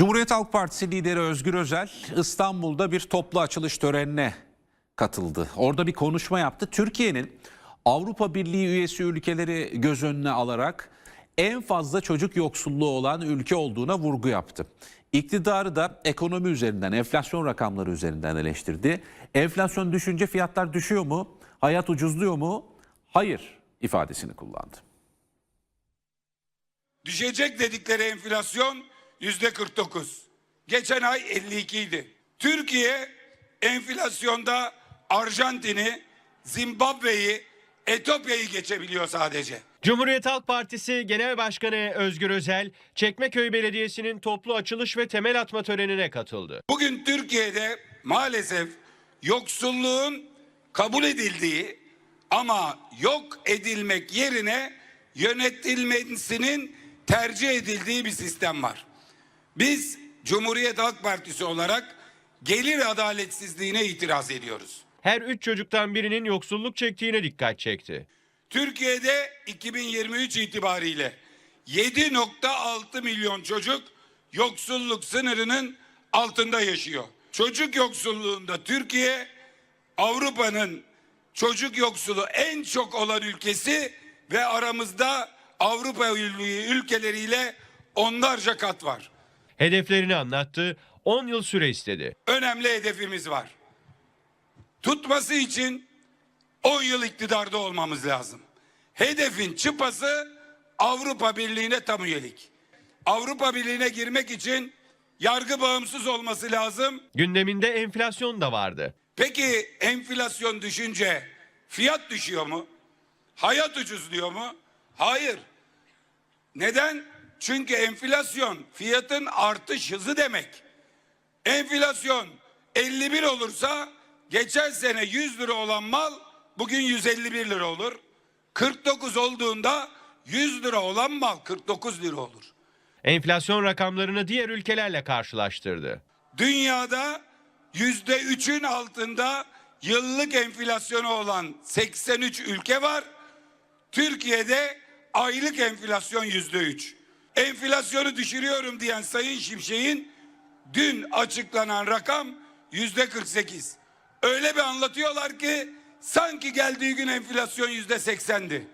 Cumhuriyet Halk Partisi lideri Özgür Özel İstanbul'da bir toplu açılış törenine katıldı. Orada bir konuşma yaptı. Türkiye'nin Avrupa Birliği üyesi ülkeleri göz önüne alarak en fazla çocuk yoksulluğu olan ülke olduğuna vurgu yaptı. İktidarı da ekonomi üzerinden, enflasyon rakamları üzerinden eleştirdi. Enflasyon düşünce fiyatlar düşüyor mu? Hayat ucuzluyor mu? Hayır ifadesini kullandı. Düşecek dedikleri enflasyon yüzde 49. Geçen ay 52 idi. Türkiye enflasyonda Arjantin'i, Zimbabwe'yi, Etiyopya'yı geçebiliyor sadece. Cumhuriyet Halk Partisi Genel Başkanı Özgür Özel, Çekmeköy Belediyesi'nin toplu açılış ve temel atma törenine katıldı. Bugün Türkiye'de maalesef yoksulluğun kabul edildiği ama yok edilmek yerine yönetilmesinin tercih edildiği bir sistem var. Biz Cumhuriyet Halk Partisi olarak gelir adaletsizliğine itiraz ediyoruz. Her üç çocuktan birinin yoksulluk çektiğine dikkat çekti. Türkiye'de 2023 itibariyle 7.6 milyon çocuk yoksulluk sınırının altında yaşıyor. Çocuk yoksulluğunda Türkiye Avrupa'nın çocuk yoksulu en çok olan ülkesi ve aramızda Avrupa Birliği ülkeleriyle onlarca kat var. Hedeflerini anlattı, 10 yıl süre istedi. önemli hedefimiz var. Tutması için 10 yıl iktidarda olmamız lazım. Hedefin çıpası Avrupa Birliği'ne tam üyelik. Avrupa Birliği'ne girmek için yargı bağımsız olması lazım. Gündeminde enflasyon da vardı. Peki enflasyon düşünce fiyat düşüyor mu? Hayat ucuzluyor mu? Hayır. Neden? Çünkü enflasyon fiyatın artış hızı demek. Enflasyon 51 olursa geçen sene 100 lira olan mal bugün 151 lira olur. 49 olduğunda 100 lira olan mal 49 lira olur. Enflasyon rakamlarını diğer ülkelerle karşılaştırdı. Dünyada yüzde üçün altında yıllık enflasyonu olan 83 ülke var. Türkiye'de aylık enflasyon yüzde üç. Enflasyonu düşürüyorum diyen Sayın Şimşek'in dün açıklanan rakam yüzde 48. Öyle bir anlatıyorlar ki sanki geldiği gün enflasyon yüzde 80'di.